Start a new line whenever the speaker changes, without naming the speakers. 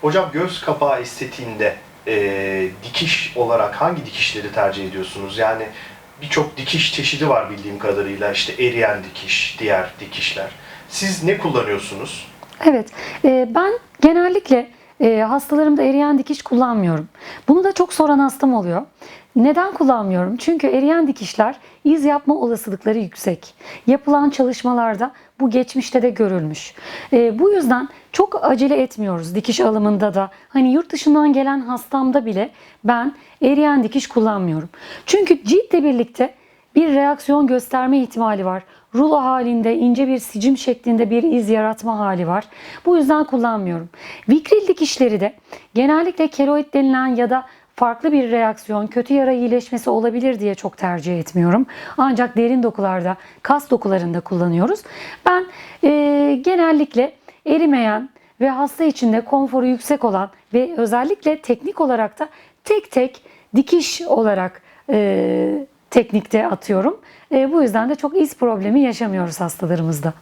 Hocam göz kapağı estetiğinde e, dikiş olarak hangi dikişleri tercih ediyorsunuz? Yani birçok dikiş çeşidi var bildiğim kadarıyla. İşte eriyen dikiş, diğer dikişler. Siz ne kullanıyorsunuz?
Evet, e, ben genellikle e, hastalarımda eriyen dikiş kullanmıyorum. Bunu da çok soran hastam oluyor. Neden kullanmıyorum? Çünkü eriyen dikişler iz yapma olasılıkları yüksek. Yapılan çalışmalarda bu geçmişte de görülmüş. E, bu yüzden çok acele etmiyoruz dikiş alımında da. Hani yurt dışından gelen hastamda bile ben eriyen dikiş kullanmıyorum. Çünkü ciltle birlikte bir reaksiyon gösterme ihtimali var. Rulo halinde ince bir sicim şeklinde bir iz yaratma hali var. Bu yüzden kullanmıyorum. Vikril dikişleri de genellikle keloid denilen ya da farklı bir reaksiyon, kötü yara iyileşmesi olabilir diye çok tercih etmiyorum. Ancak derin dokularda, kas dokularında kullanıyoruz. Ben eee, genellikle erimeyen ve hasta içinde konforu yüksek olan ve özellikle teknik olarak da tek tek dikiş olarak eee teknikte atıyorum. E, bu yüzden de çok iz problemi yaşamıyoruz hastalarımızda.